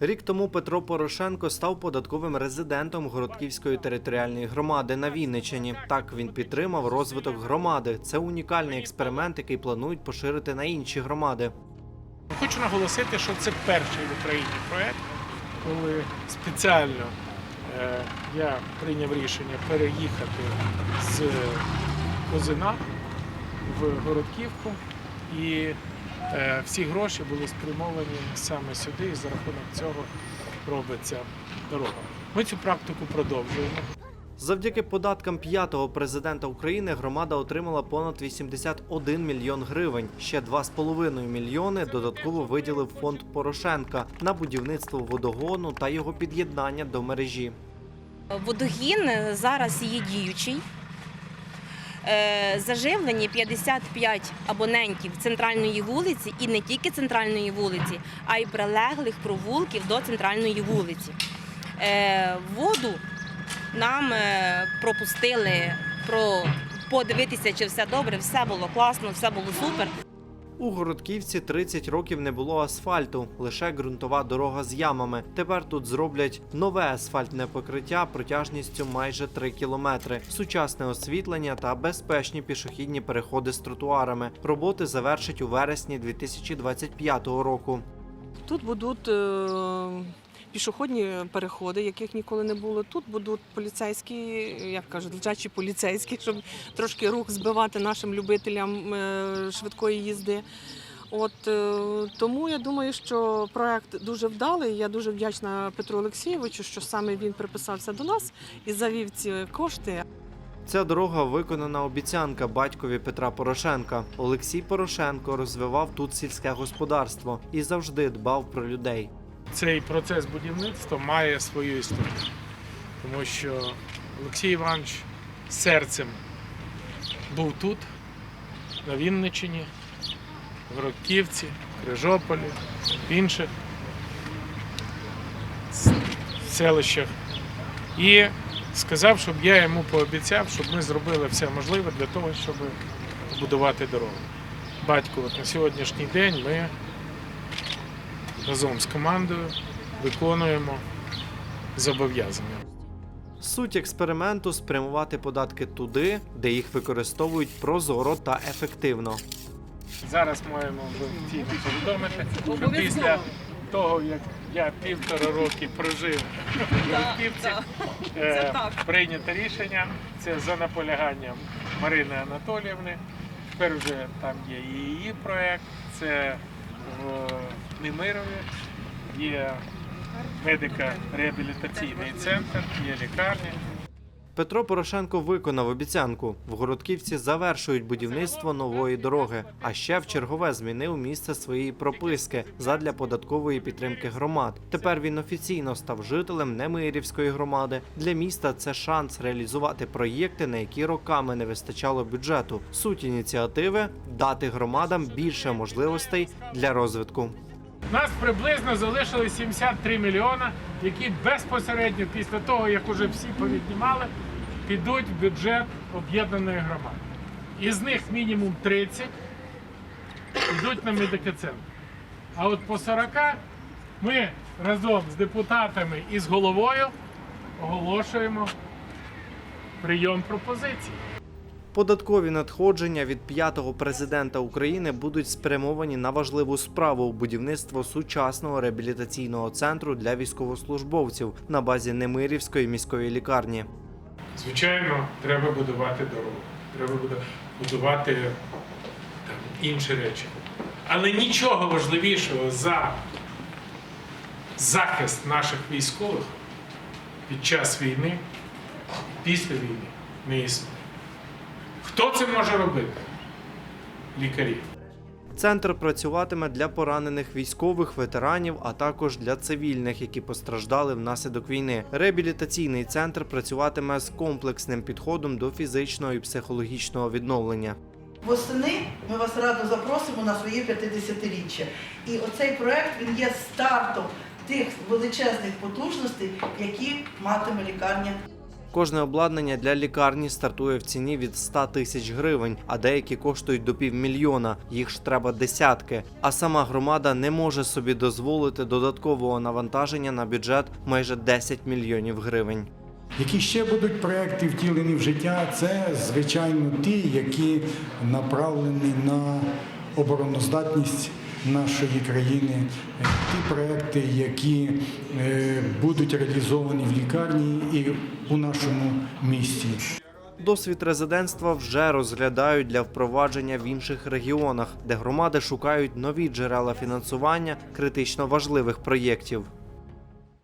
Рік тому Петро Порошенко став податковим резидентом Городківської територіальної громади на Вінниччині. Так він підтримав розвиток громади. Це унікальний експеримент, який планують поширити на інші громади. Хочу наголосити, що це перший в Україні проект, коли спеціально е, я прийняв рішення переїхати з Козина в Городківку, і всі гроші були спрямовані саме сюди, і за рахунок цього робиться дорога. Ми цю практику продовжуємо. Завдяки податкам п'ятого президента України громада отримала понад 81 мільйон гривень. Ще 2,5 мільйони додатково виділив фонд Порошенка на будівництво водогону та його під'єднання до мережі. Водогін зараз є діючий. Е, Заживлені 55 абонентів центральної вулиці і не тільки центральної вулиці, а й прилеглих провулків до центральної вулиці. Е, Воду нам е, пропустили про подивитися, чи все добре, все було класно, все було супер. У Городківці 30 років не було асфальту, лише ґрунтова дорога з ямами. Тепер тут зроблять нове асфальтне покриття протяжністю майже 3 кілометри, сучасне освітлення та безпечні пішохідні переходи з тротуарами. Роботи завершать у вересні 2025 року. Тут будуть е, пішохідні переходи, яких ніколи не було. Тут будуть поліцейські, як кажуть, лежачі поліцейські, щоб трошки рух збивати нашим любителям е, швидкої їзди. От е, тому я думаю, що проект дуже вдалий. Я дуже вдячна Петру Олексійовичу, що саме він приписався до нас і завів ці кошти. Ця дорога виконана обіцянка батькові Петра Порошенка. Олексій Порошенко розвивав тут сільське господарство і завжди дбав про людей. Цей процес будівництва має свою історію, тому що Олексій Іванович серцем був тут, на Вінниччині, в Городківці, Крижополі, в інших селищах. І сказав, щоб я йому пообіцяв, щоб ми зробили все можливе для того, щоб побудувати дорогу. Батько, от на сьогоднішній день ми разом з командою виконуємо зобов'язання. Суть експерименту спрямувати податки туди, де їх використовують прозоро та ефективно. Зараз маємо вже офіційно повідомити, що після того, як я півтора роки прожив в Городківці, е, прийнято рішення. Це за наполяганням Марини Анатоліївни. Тепер вже там є і її проєкт, це в Немирові, є медико-реабілітаційний центр, є лікарня. Петро Порошенко виконав обіцянку. В Городківці завершують будівництво нової дороги. А ще в чергове змінив місце своєї прописки задля податкової підтримки громад. Тепер він офіційно став жителем Немирівської громади. Для міста це шанс реалізувати проєкти, на які роками не вистачало бюджету. Суть ініціативи дати громадам більше можливостей для розвитку. Нас приблизно залишилось 73 мільйона, які безпосередньо після того, як уже всі повіднімали, підуть в бюджет об'єднаної громади. Із них мінімум 30 йдуть на медикоцентр. А от по 40 ми разом з депутатами і з головою оголошуємо прийом пропозицій. Податкові надходження від п'ятого президента України будуть спрямовані на важливу справу будівництво сучасного реабілітаційного центру для військовослужбовців на базі Немирівської міської лікарні. Звичайно, треба будувати дорогу, треба буде будувати там, інші речі. Але нічого важливішого за захист наших військових під час війни, після війни не існує. Хто це може робити? Лікарі. Центр працюватиме для поранених військових, ветеранів, а також для цивільних, які постраждали внаслідок війни. Реабілітаційний центр працюватиме з комплексним підходом до фізичного і психологічного відновлення. Восени ми вас радо запросимо на своє 50-річчя. І оцей проект він є стартом тих величезних потужностей, які матиме лікарня. Кожне обладнання для лікарні стартує в ціні від 100 тисяч гривень, а деякі коштують до півмільйона. Їх ж треба десятки. А сама громада не може собі дозволити додаткового навантаження на бюджет майже 10 мільйонів гривень. Які ще будуть проекти втілені в життя, це звичайно ті, які направлені на обороноздатність нашої країни, Е, ті проекти, які е, будуть реалізовані в лікарні і у нашому місті. Досвід резидентства вже розглядають для впровадження в інших регіонах, де громади шукають нові джерела фінансування критично важливих проєктів.